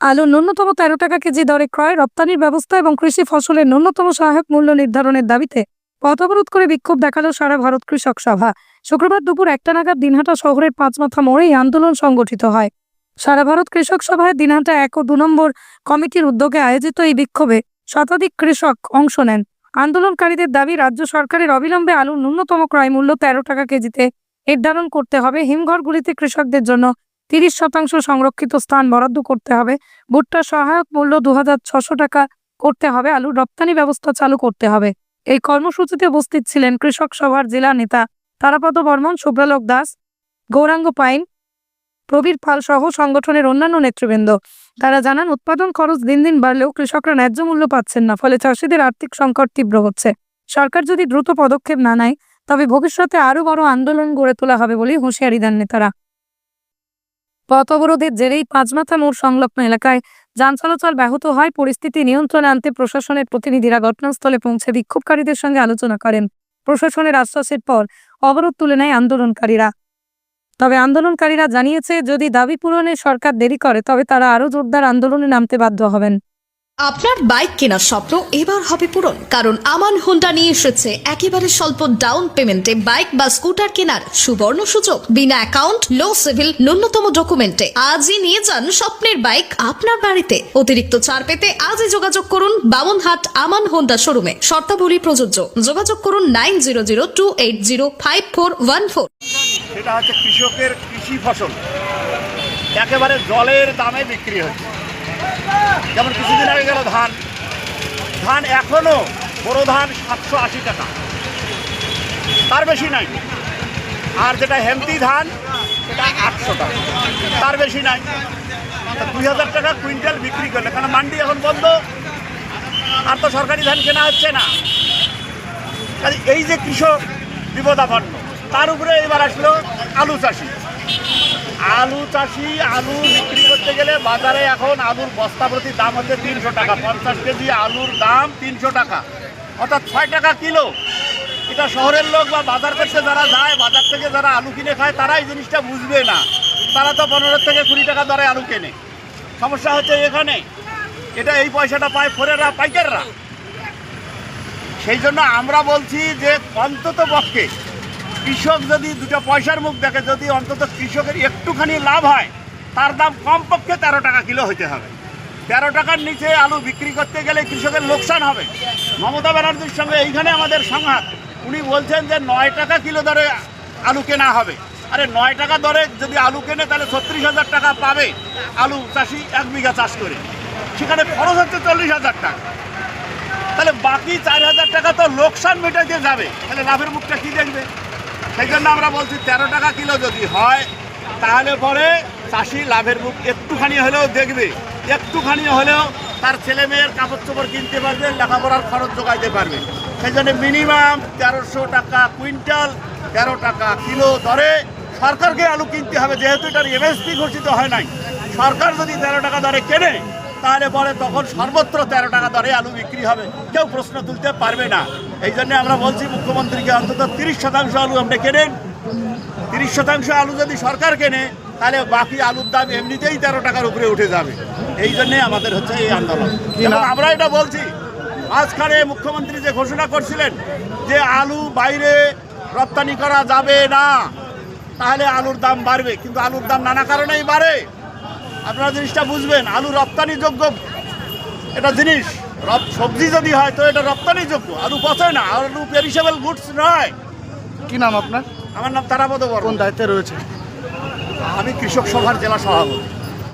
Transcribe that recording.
আলু ন্যূনতম তেরো টাকা কেজি দরে ক্রয়, রপ্তানির ব্যবস্থা এবং কৃষি ফসলের ন্যূনতম সহায়ক মূল্য নির্ধারণের দাবিতে পথ অবরোধ করে বিক্ষোভ দেখাল সারা ভারত কৃষক সভা। শুক্রবার দুপুর একটা নাগাদ দিনহাটা শহরের পাঁচমাথা মোড়ে এই আন্দোলন সংগঠিত হয়। সারা ভারত কৃষক সভায় দিনহাটা এক ও দু নম্বর কমিটির উদ্যোগে আয়োজিত এই বিক্ষোভে শতাধিক কৃষক অংশ নেন। আন্দোলনকারীদের দাবি, রাজ্য সরকারের অবিলম্বে আলুর ন্যূনতম ক্রয় মূল্য তেরো টাকা কেজিতে নির্ধারণ করতে হবে। হিমঘরগুলিতে কৃষকদের জন্য তিরিশ শতাংশ সংরক্ষিত স্থান বরাদ্দ করতে হবে। ভুট্টার সহায়ক মূল্য দু টাকা করতে হবে। আলুর রপ্তানি ব্যবস্থা চালু করতে হবে। এই কর্মসূচিতে উপস্থিত ছিলেন কৃষক সভার জেলা নেতা তারাপদ বর্মন শুভ্রালোক দাস, গৌরাঙ্গ পাইন, প্রবীর পাল সহ সংগঠনের অন্যান্য নেতৃবৃন্দ। তারা জানান, উৎপাদন খরচ দিন দিন বাড়লেও কৃষকরা ন্যায্য মূল্য পাচ্ছেন না, ফলে চাষিদের আর্থিক সংকট তীব্র হচ্ছে। সরকার যদি দ্রুত পদক্ষেপ না নেয়, তবে ভবিষ্যতে আরও বড় আন্দোলন গড়ে তোলা হবে বলে হুঁশিয়ারি দেন নেতারা। পথ অবরোধের জেরেই পাঁচমাথা মোড় সংলগ্ন এলাকায় যান চলাচল ব্যাহত হয়। পরিস্থিতি নিয়ন্ত্রণে আনতে প্রশাসনের প্রতিনিধিরা ঘটনাস্থলে পৌঁছে বিক্ষোভকারীদের সঙ্গে আলোচনা করেন। প্রশাসনের আশ্বাসের পর অবরোধ তুলে নেয় আন্দোলনকারীরা। তবে আন্দোলনকারীরা জানিয়েছে, যদি দাবি পূরণে সরকার দেরি করে, তবে তারা আরও জোরদার আন্দোলনে নামতে বাধ্য হবেন। আপনার বাইক কেনার স্বপ্ন এবার হবে পূরণ, কারণ আমান হোন্ডা নিয়ে এসেছে একেবারে স্বল্প ডাউন পেমেন্টে বাইক বা স্কুটার কেনার সুবর্ণ সুযোগ। বিনা অ্যাকাউন্ট লো সিভিল ন্যূনতম ডকুমেন্টে আজই নিয়ে যান স্বপ্নের বাইক আপনার বাড়িতে। অতিরিক্ত ছাড় পেতে আজই যোগাযোগ করুন বামনহাট আমান হোন্ডা শোরুমে শর্তাবলী প্রযোজ্য। যোগাযোগ করুন nine zero zero two eight zero five four one four সেটা হচ্ছে কৃষকের কৃষি ফসল। একেবারে জলের দামে বিক্রি হচ্ছে। যেমন কিছুদিন আগে গেল ধান। ধান এখনও, বড় ধান সাতশো আশি টাকা। তার বেশি নাই। আর যেটা হেমতি ধান, সেটা আটশো টাকা। তার বেশি নাই। দুই হাজার টাকা কুইন্টাল বিক্রি করলে কারণ মান্ডি এখন বন্ধ? আর তো সরকারি ধান কেনা হচ্ছে না। কাজে এই যে কৃষক বিপদাপন্ন, তার উপরে এবার আসলো আলু চাষি। আলু চাষি, আলু বিক্রি করতে গেলে বাজারে এখন আলুর বস্তা প্রতি দাম হচ্ছে তিনশো টাকা। পঞ্চাশ কেজি আলুর দাম তিনশো টাকা। অর্থাৎ ছয় টাকা কিলো। এটা শহরের লোক বা বাজার করতে যারা যায়, বাজার থেকে যারা আলু কিনে খায়, তারা এই জিনিসটা বুঝবে না। তারা তো পনেরো থেকে কুড়ি টাকা দরে আলু কেনে। সমস্যা হচ্ছে এখানে। এটা এই পয়সাটা পায় ফোরেরা পাইকাররা। সেই জন্য আমরা বলছি যে অন্তত পক্ষে কৃষক যদি দুটো পয়সার মুখ দেখে, যদি অন্তত কৃষকের একটুখানি লাভ হয় তার দাম কমপক্ষে তেরো টাকা কিলো হতে হবে। তেরো টাকার নিচে আলু বিক্রি করতে গেলে কৃষকের লোকসান হবে। মমতা ব্যানার্জির সঙ্গে এইখানে আমাদের সংঘাত। উনি বলছেন যে নয় টাকা কিলো দরে আলু কেনা হবে। আরে নয় টাকা দরে যদি আলু কেনে, তাহলে ছত্রিশ হাজার টাকা পাবে আলু চাষি এক বিঘা চাষ করে। সেখানে খরচ হচ্ছে চল্লিশ হাজার টাকা। তাহলে বাকি চার হাজার টাকা তো লোকসান মেটাতে যাবে। তাহলে লাভের মুখটা কি দেখবে? সেই জন্য আমরা বলছি, তেরো টাকা কিলো যদি হয়, তাহলে পরে চাষি লাভের মুখ একটুখানি হলেও দেখবে। একটুখানি হলেও তার ছেলে মেয়ের কাপড় চোপড় কিনতে পারবে, লেখাপড়ার খরচ জোগাইতে পারবে। সেই জন্য মিনিমাম তেরোশো টাকা কুইন্টাল, তেরো টাকা কিলো দরে সরকারকে আলু কিনতে হবে। যেহেতু এটার এমএসপি ঘোষিত হয় নাই, সরকার যদি তেরো টাকা দরে কেনে, তাহলে পরে তখন সর্বত্র তেরো টাকা দরে আলু বিক্রি হবে। কেউ প্রশ্ন তুলতে পারবে না। এই জন্য আমরা বলছি, মুখ্যমন্ত্রীকে অন্তত তিরিশ শতাংশ আলু আপনি কেনেন। তিরিশ শতাংশ আলু যদি সরকার কেনে তাহলে বাকি আলুর দাম এমনিতেই তেরো টাকার উপরে উঠে যাবে। এই জন্যে আমাদের হচ্ছে এই আন্দোলন। আমরা এটা বলছি। মাঝখানে মুখ্যমন্ত্রী যে ঘোষণা করছিলেন যে আলু বাইরে রপ্তানি করা যাবে না তাহলে আলুর দাম বাড়বে। কিন্তু আলুর দাম নানা কারণেই বাড়ে। আপনারা জিনিসটা বুঝবেন আলু রপ্তানিযোগ্য এটা জিনিস। সবজি যদি হয় তো এটা রপ্তানিযোগ্য। আলু পচে না আলু পেরিসেবল গুডস নয়। কি নাম আপনার? আমার নাম তারাপদ কোন দায়িত্বে রয়েছে? আমি কৃষক সভার জেলা সভাপতি।